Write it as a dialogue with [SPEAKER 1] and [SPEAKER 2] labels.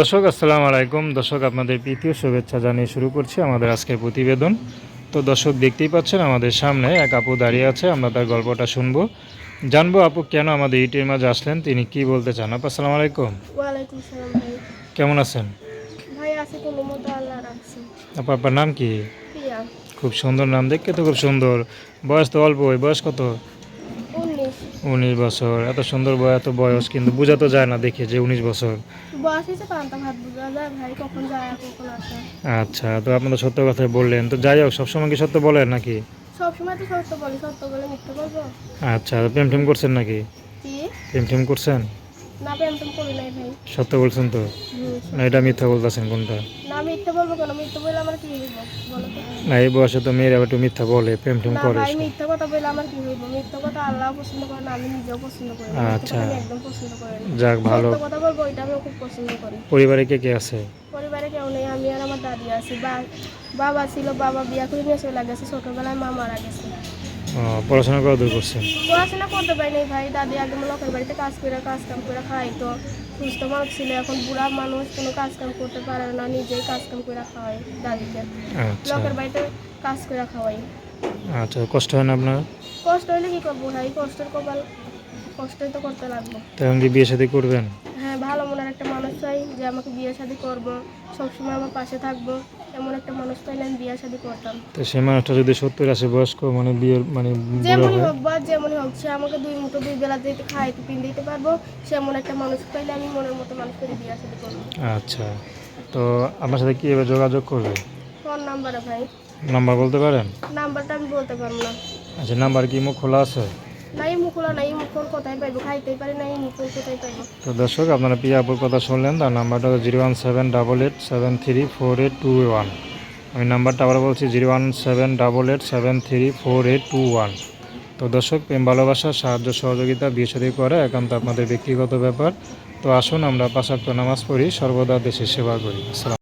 [SPEAKER 1] দর্শক আসসালামু আলাইকুম। দর্শক আপনাদের প্রীতীয় শুভেচ্ছা জানিয়ে শুরু করছি আমাদের আজকের প্রতিবেদন। তো দর্শক দেখতেই পাচ্ছেন আমাদের সামনে এক আপু দাঁড়িয়ে আছে আমরা তার গল্পটা শুনব। জানব আপু কেন আমাদের ইটের মাঝে আসলেন তিনি কি বলতে চান? আপু আসসালামু আলাইকুম। কেমন আছেন? আপু আপনার নাম কি? খুব সুন্দর নাম দেখতে তো খুব সুন্দর। বয়স তো অল্প বয়স কত?
[SPEAKER 2] উনিশ
[SPEAKER 1] বছর। এত সুন্দর বয় এত বয়স কিন্তু বোঝা তো যায় না দেখে যে উনিশ বছর। আচ্ছা তো আপনারা সত্য কথা বললেন। তো যাই হোক সবসময় কি সত্য বলেন নাকি? আচ্ছা প্রেম টেম করছেন নাকি? প্রেম টেম করছেন?
[SPEAKER 2] না প্রেম টেম করি নাই ভাই।
[SPEAKER 1] সত্য বলছেন তো। না এটা মিথ্যা বলতেছেন কোনটা?
[SPEAKER 2] না মিথ্যে বলব কেন? মিথ্যে বলে আমার কি হইব?
[SPEAKER 1] না এই বয়সে তো মেয়েরা একটু মিথ্যা বলে প্রেম টেম
[SPEAKER 2] না
[SPEAKER 1] করে
[SPEAKER 2] ভাই মিথ্যে কথা বলে আমার কি হইব? মিথ্যে কথা আল্লাহ পছন্দ করে না আমি নিজেও পছন্দ করি না।
[SPEAKER 1] আচ্ছা।
[SPEAKER 2] একদম পছন্দ করি না।
[SPEAKER 1] যাক ভালো।
[SPEAKER 2] কথা বলব এটা আমি খুব পছন্দ করি।
[SPEAKER 1] পরিবারে কে কে আছে?
[SPEAKER 2] পরিবারে কেউ নেই আমি আর আমার দাদি আছি। বা- বাবা ছিল বাবা বিয়া করে নিয়ে চলে গেছে। ছোটবেলায় মা মারা গেছে।
[SPEAKER 1] পড়াশোনা কত দূর করছেন?
[SPEAKER 2] পড়াশোনা করতে পারি নাই ভাই। দাদি আগে লোকের বাড়িতে কাজ করে কাজ কাম করে খাইতো সুস্থ মানুষ ছিল এখন বুড়া মানুষ কোনো কাজ কাম করতে পারে না নিজেই কাজ কাম করে খাওয়াই দাদিকে।
[SPEAKER 1] আচ্ছা।
[SPEAKER 2] লোকের বাড়িতে কাজ করে খাওয়াই।
[SPEAKER 1] আচ্ছা কষ্ট হয় না আপনার?
[SPEAKER 2] কষ্ট হলে কি করব ভাই? কষ্টের কপাল কষ্টই তো করতে লাগবো।
[SPEAKER 1] তো এখন কি বিয়ে শাদী করবেন?
[SPEAKER 2] একটা মানুষ চাই যে আমাকে বিয়ে শাদি করব সবসময় আমার পাশে থাকব এমন একটা মানুষ পাইলে আমি বিয়ে শাদি করতাম।
[SPEAKER 1] তো সেই মানুষটা যদি সত্তর আসে বয়স্ক মানে বিয়ের মানে
[SPEAKER 2] যেমনই হোক বা যেমনই হোক সে আমাকে দুই মুঠো দুই বেলা দিতে খাইতে পিন দিতে পারব সেমন একটা মানুষ পাইলে আমি মনের মতো মানুষ করে বিয়ে শাদি করব।
[SPEAKER 1] আচ্ছা তো আপনার সাথে কীভাবে যোগাযোগ করবে?
[SPEAKER 2] ফোন নাম্বারে ভাই।
[SPEAKER 1] নাম্বার বলতে পারেন?
[SPEAKER 2] নাম্বারটা আমি বলতে পারব না।
[SPEAKER 1] আচ্ছা নাম্বার কি? মুখ খোলা আছে? তো দর্শক আপনারা পিয়াপুর কথা শুনলেন তার নাম্বারটা zero one seven double eight seven three four eight two one আমি নাম্বারটা আবার বলছি zero one seven double eight seven three four eight two one তো দর্শক প্রেম ভালোবাসা সাহায্য সহযোগিতা শাদী করা একান্ত আপনাদের ব্যক্তিগত ব্যাপার তো আসুন, আমরা পাঁচাত্তর নামাজ পড়ি সর্বদা দেশের সেবা করি। আসসালাম